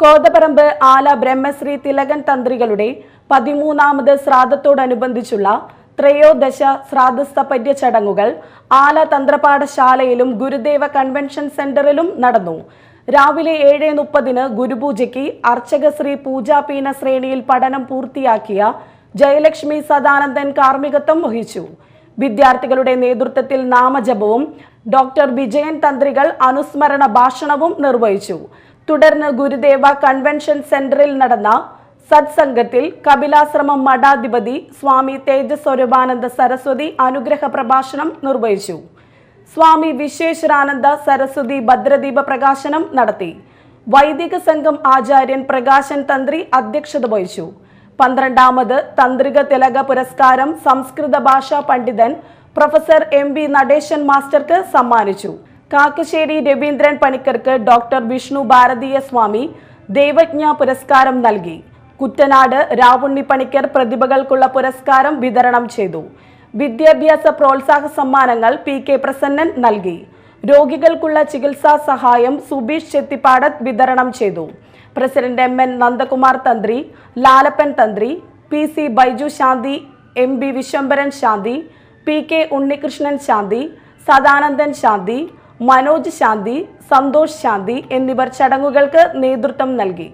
കോതപറമ്പ് ആല ബ്രഹ്മശ്രീ തിലകൻ തന്ത്രികളുടെ പതിമൂന്നാമത് ശ്രാദ്ധത്തോടനുബന്ധിച്ചുള്ള ത്രയോദശ ശ്രാദ്ധസ്ഥപര്യ ചടങ്ങുകൾ ആല തന്ത്രപാഠശാലയിലും ഗുരുദേവ കൺവെൻഷൻ സെന്ററിലും നടന്നു. രാവിലെ ഏഴ് മുപ്പതിന് ഗുരുപൂജയ്ക്ക് അർച്ചകശ്രീ പൂജാപീന ശ്രേണിയിൽ പഠനം പൂർത്തിയാക്കിയ ജയലക്ഷ്മി സദാനന്ദൻ കാർമ്മികത്വം വഹിച്ചു. വിദ്യാർത്ഥികളുടെ നേതൃത്വത്തിൽ നാമജപവും ഡോക്ടർ വിജയൻ തന്ത്രികൾ അനുസ്മരണ ഭാഷണവും നിർവഹിച്ചു. തുടർന്ന് ഗുരുദേവ കൺവെൻഷൻ സെന്ററിൽ നടന്ന സത്സംഗത്തിൽ കപിലാശ്രമം മഠാധിപതി സ്വാമി തേജസ്വരൂപാനന്ദ സരസ്വതി അനുഗ്രഹ പ്രഭാഷണം നിർവഹിച്ചു. സ്വാമി വിശ്വേശ്വരാനന്ദ സരസ്വതി ഭദ്രദീപ പ്രകാശനം നടത്തി. വൈദിക സംഘം ആചാര്യൻ പ്രകാശൻ തന്ത്രി അധ്യക്ഷത വഹിച്ചു. പന്ത്രണ്ടാമത് തന്ത്രിക തിലക പുരസ്കാരം സംസ്കൃത ഭാഷാ പണ്ഡിതൻ പ്രൊഫസർ എം വി നടേശൻ മാസ്റ്റർക്ക് സമ്മാനിച്ചു. കാക്കശ്ശേരി രവീന്ദ്രൻ പണിക്കർക്ക് ഡോക്ടർ വിഷ്ണു ഭാരതീയ സ്വാമി ദേവജ്ഞ പുരസ്കാരം നൽകി. കുറ്റനാട് രാവുണ്ണി പണിക്കർ പ്രതിഭകൾക്കുള്ള പുരസ്കാരം വിതരണം ചെയ്തു. വിദ്യാഭ്യാസ പ്രോത്സാഹ സമ്മാനങ്ങൾ പി കെ പ്രസന്നൻ നൽകി. രോഗികൾക്കുള്ള ചികിത്സാ സഹായം സുബീഷ് ചെത്തിപ്പാടത്ത് വിതരണം ചെയ്തു. President M N Nandakumar Thantri Lalappan Thantri P C Baiju Santhi M B Viswambharan Santhi P K Unnikrishnan Santhi Sadanandan Santhi Manoj Santhi Santhosh Santhi എന്നിവർ ചടങ്ങുകൾക്ക് നേതൃത്വം നൽകി.